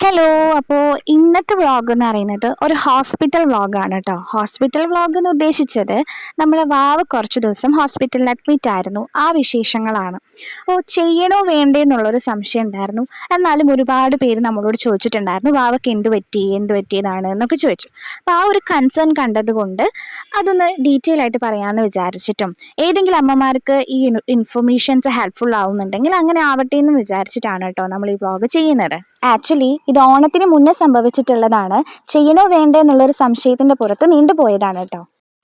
Hello അപ്പോൾ ഇന്നത്തെ vlog എന്ന് പറയുന്നത് ഒരു ഹോസ്പിറ്റൽ വ്ളോഗാണ് കേട്ടോ ഹോസ്പിറ്റൽ വ്ളോഗ് എന്ന് ഉദ്ദേശിച്ചത് നമ്മൾ വാവ് കുറച്ച് ദിവസം ഹോസ്പിറ്റലിൽ അഡ്മിറ്റ് ആയിരുന്നു. ആ വിശേഷങ്ങളാണ്. അപ്പോൾ ചെയ്യണോ വേണ്ടേ എന്നുള്ളൊരു സംശയം ഉണ്ടായിരുന്നു. എന്നാലും ഒരുപാട് പേര് നമ്മളോട് ചോദിച്ചിട്ടുണ്ടായിരുന്നു വാവക്ക് എന്ത് പറ്റി? എന്ത് പറ്റിയതാണ് എന്നൊക്കെ ചോദിച്ചു. അപ്പോൾ ആ ഒരു കൺസേൺ കണ്ടതുകൊണ്ട് അതൊന്ന് ഡീറ്റെയിൽ ആയിട്ട് പറയാമെന്ന് വിചാരിച്ചിട്ടും ഏതെങ്കിലും അമ്മമാർക്ക് ഈ ഇൻഫർമേഷൻസ് ഹെൽപ്ഫുൾ ആവുന്നുണ്ടെങ്കിൽ അങ്ങനെ ആവട്ടെ എന്ന് വിചാരിച്ചിട്ടാണ് കേട്ടോ നമ്മൾ ഈ വ്ലോഗ് ചെയ്യുന്നത്. ആക്ച്വലി ഇത് ഓണത്തിന് മുന്നേ സംഭവിച്ചിട്ടുള്ളതാണ്. ചെയ്യണോ വേണ്ടേ എന്നുള്ളൊരു സംശയത്തിന്റെ പുറത്ത് നീണ്ടുപോയതാണ് കേട്ടോ.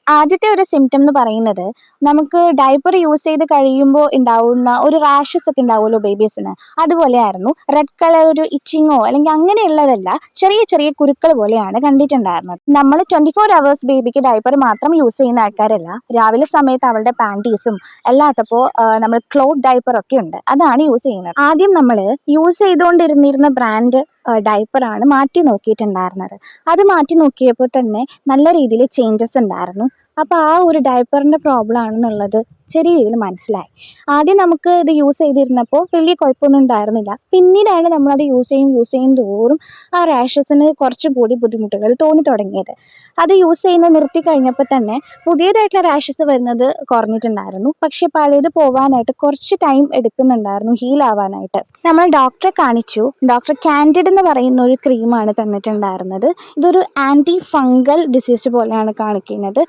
ആദ്യത്തെ ഒരു സിംറ്റം എന്ന് പറയുന്നത് നമുക്ക് ഡയപ്പർ യൂസ് ചെയ്ത് കഴിയുമ്പോൾ ഉണ്ടാവുന്ന ഒരു റാഷസ് ഒക്കെ ഉണ്ടാവുമല്ലോ ബേബീസിന് അതുപോലെയായിരുന്നു റെഡ് കളർ ഒരു ഇച്ചിങ്ങോ അല്ലെങ്കിൽ അങ്ങനെയുള്ളതല്ല ചെറിയ ചെറിയ കുരുക്കൾ പോലെയാണ് കണ്ടിട്ടുണ്ടായിരുന്നത്. നമ്മൾ ട്വന്റി ഫോർ അവേഴ്സ് ബേബിക്ക് ഡയപ്പർ മാത്രം യൂസ് ചെയ്യുന്ന ആൾക്കാരല്ല. രാവിലെ സമയത്ത് അവളുടെ പാന്റീസും അല്ലാത്തപ്പോൾ നമ്മൾ ക്ലോത്ത് ഡയപ്പർ ഒക്കെ ഉണ്ട്. അതാണ് യൂസ് ചെയ്യുന്നത്. ആദ്യം നമ്മൾ യൂസ് ചെയ്തുകൊണ്ടിരുന്നിരുന്ന ബ്രാൻഡ് ഡയപ്പറാണ് മാറ്റി നോക്കിയിട്ടുണ്ടായിരുന്നത്. അത് മാറ്റി നോക്കിയപ്പോൾ തന്നെ നല്ല രീതിയിൽ ചേഞ്ചസ് ഉണ്ടായിരുന്നു. അപ്പോൾ ആ ഒരു ഡയപ്പറിന്റെ പ്രോബ്ലം ആണെന്നുള്ളത് ചെറിയ രീതിയിൽ മനസ്സിലായി. ആദ്യം നമുക്ക് ഇത് യൂസ് ചെയ്തിരുന്നപ്പോൾ വലിയ കുഴപ്പമൊന്നും ഉണ്ടായിരുന്നില്ല. പിന്നീടാണ് നമ്മളത് യൂസ് ചെയ്യും യൂസ് ചെയ്യും തോറും ആ റാഷസിന് കുറച്ചുകൂടി ബുദ്ധിമുട്ടുകൾ തോന്നി തുടങ്ങിയത്. അത് യൂസ് ചെയ്യുന്നത് നിർത്തി കഴിഞ്ഞപ്പോൾ തന്നെ പുതിയതായിട്ടുള്ള റാഷസ് വരുന്നത് കുറഞ്ഞിട്ടുണ്ടായിരുന്നു. പക്ഷേ പഴയത് പോകാനായിട്ട് കുറച്ച് ടൈം എടുക്കുന്നുണ്ടായിരുന്നു ഹീൽ ആവാനായിട്ട്. നമ്മൾ ഡോക്ടറെ കാണിച്ചു. ഡോക്ടർ കാൻഡിഡ് എന്ന് പറയുന്ന ഒരു ക്രീമാണ് തന്നിട്ടുണ്ടായിരുന്നത്. ഇതൊരു ആന്റി ഫംഗൽ ഡിസീസ് പോലെയാണ് കാണിക്കുന്നത്.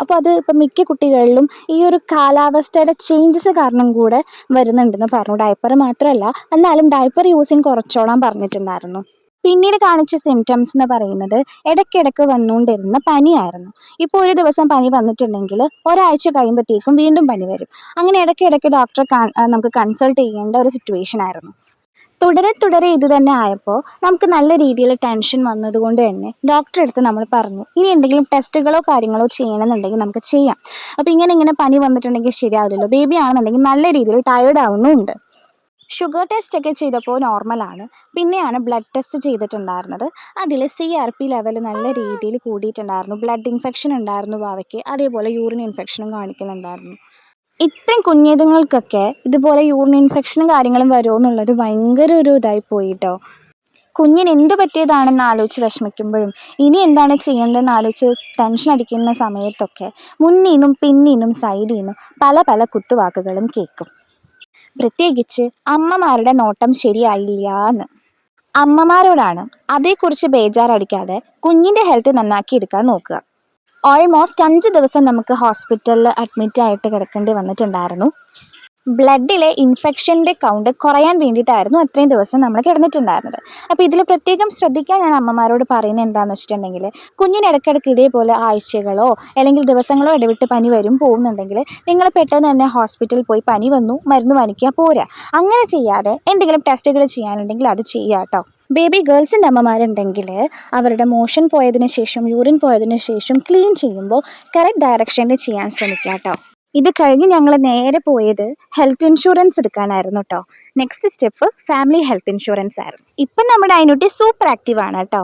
അപ്പോൾ അത് ഇപ്പം മിക്ക കുട്ടികളിലും ഈ ഒരു കാലാവസ്ഥയുടെ ചേഞ്ചസ് കാരണം കൂടെ വരുന്നുണ്ടെന്ന് പറഞ്ഞു. ഡയപ്പർ മാത്രമല്ല എന്നാലും ഡയപ്പർ യൂസിങ് കുറച്ചോളാൻ പറഞ്ഞിട്ടുണ്ടായിരുന്നു. പിന്നീട് കാണിച്ച സിംറ്റംസ് എന്ന് പറയുന്നത് ഇടയ്ക്കിടയ്ക്ക് വന്നുകൊണ്ടിരുന്ന പനിയായിരുന്നു. ഇപ്പോൾ ഒരു ദിവസം പനി വന്നിട്ടുണ്ടെങ്കിൽ ഒരാഴ്ച കഴിയുമ്പോഴത്തേക്കും വീണ്ടും പനി വരും. അങ്ങനെ ഇടയ്ക്കിടയ്ക്ക് ഡോക്ടറെ നമുക്ക് കൺസൾട്ട് ചെയ്യേണ്ട ഒരു സിറ്റുവേഷൻ ആയിരുന്നു. തുടരെ തുടരെ ഇത് തന്നെ ആയപ്പോൾ നമുക്ക് നല്ല രീതിയിൽ ടെൻഷൻ വന്നതുകൊണ്ട് തന്നെ ഡോക്ടറെ അടുത്ത് നമ്മൾ പറഞ്ഞു ഇനി എന്തെങ്കിലും ടെസ്റ്റുകളോ കാര്യങ്ങളോ ചെയ്യണമെന്നുണ്ടെങ്കിൽ നമുക്ക് ചെയ്യാം. അപ്പോൾ ഇങ്ങനെ ഇങ്ങനെ പനി വന്നിട്ടുണ്ടെങ്കിൽ ശരിയാവില്ലല്ലോ. ബേബി ആണെന്നുണ്ടെങ്കിൽ നല്ല രീതിയിൽ ടയേർഡ് ആവുന്നുമുണ്ട് ഷുഗർ ടെസ്റ്റ് ഒക്കെ ചെയ്തപ്പോൾ നോർമലാണ് പിന്നെയാണ് ബ്ലഡ് ടെസ്റ്റ് ചെയ്തിട്ടുണ്ടായിരുന്നത്. അതിൽ സി ആർ പി ലെവൽ നല്ല രീതിയിൽ കൂടിയിട്ടുണ്ടായിരുന്നു. ബ്ലഡ് ഇൻഫെക്ഷൻ ഉണ്ടായിരുന്നു ബാവയ്ക്ക് അതേപോലെ യൂറിൻ ഇൻഫെക്ഷനും കാണിക്കുന്നുണ്ടായിരുന്നു. ഇത്രയും കുഞ്ഞിതുങ്ങൾക്കൊക്കെ ഇതുപോലെ യൂറിൻ ഇൻഫെക്ഷനും കാര്യങ്ങളും വരുമോ എന്നുള്ളത് ഭയങ്കര ഒരു ഇതായി പോയി കേട്ടോ കുഞ്ഞിന് എന്ത് പറ്റിയതാണെന്ന് ആലോചിച്ച് വിഷമിക്കുമ്പോഴും ഇനി എന്താണ് ചെയ്യേണ്ടതെന്ന് ആലോചിച്ച് ടെൻഷൻ അടിക്കുന്ന സമയത്തൊക്കെ മുന്നിൽ നിന്നും പിന്നിൽ നിന്നും സൈഡിൽ നിന്നും പല പല കുത്തുവാക്കുകളും കേൾക്കും. പ്രത്യേകിച്ച് അമ്മമാരുടെ നോട്ടം ശരിയായില്ല എന്ന് അമ്മമാരോടാണ് അതേക്കുറിച്ച് ബേജാറടിക്കാതെ കുഞ്ഞിന്റെ ഹെൽത്ത് നന്നാക്കി എടുക്കാൻ നോക്കുക. ഓൾമോസ്റ്റ് അഞ്ച് ദിവസം നമുക്ക് ഹോസ്പിറ്റലിൽ അഡ്മിറ്റ് ആയിട്ട് കിടക്കേണ്ടി വന്നിട്ടുണ്ടായിരുന്നു. ബ്ലഡിലെ ഇൻഫെക്ഷന്റെ കൗണ്ട് കുറയാൻ വേണ്ടിയിട്ടായിരുന്നു അത്രയും ദിവസം നമ്മൾ കിടന്നിട്ടുണ്ടായിരുന്നത്. അപ്പോൾ ഇതിൽ പ്രത്യേകം ശ്രദ്ധിക്കാൻ ഞാൻ അമ്മമാരോട് പറയുന്നത് എന്താണെന്ന് വെച്ചിട്ടുണ്ടെങ്കിൽ കുഞ്ഞിന് ഇടയ്ക്കിടയ്ക്ക് ഇതേപോലെ ആഴ്ചകളോ അല്ലെങ്കിൽ ദിവസങ്ങളോ ഇടവിട്ട് പനി വരും പോകുന്നുണ്ടെങ്കിൽ നിങ്ങൾ പെട്ടെന്ന് തന്നെ ഹോസ്പിറ്റലിൽ പോയി പനി വന്നു മരുന്ന് വാങ്ങിക്കുക പോരാ അങ്ങനെ ചെയ്യാതെ എന്തെങ്കിലും ടെസ്റ്റുകൾ ചെയ്യാനുണ്ടെങ്കിൽ അത് ചെയ്യാം കേട്ടോ. ബേബി ഗേൾസിന്റെ അമ്മമാരുണ്ടെങ്കിൽ അവരുടെ മോഷൻ പോയതിന് ശേഷം യൂറിൻ പോയതിന് ശേഷം ക്ലീൻ ചെയ്യുമ്പോൾ കറക്റ്റ് ഡയറക്ഷനിൽ ചെയ്യാൻ ശ്രമിക്കുക കേട്ടോ ഇത് കഴിഞ്ഞ് ഞങ്ങൾ നേരെ പോയത് ഹെൽത്ത് ഇൻഷുറൻസ് എടുക്കാനായിരുന്നു കേട്ടോ next step family health insurance ആയിരുന്നു. ഇപ്പം നമ്മുടെ അതിനുട്ടി സൂപ്പർ ആക്റ്റീവ് ആണ് കേട്ടോ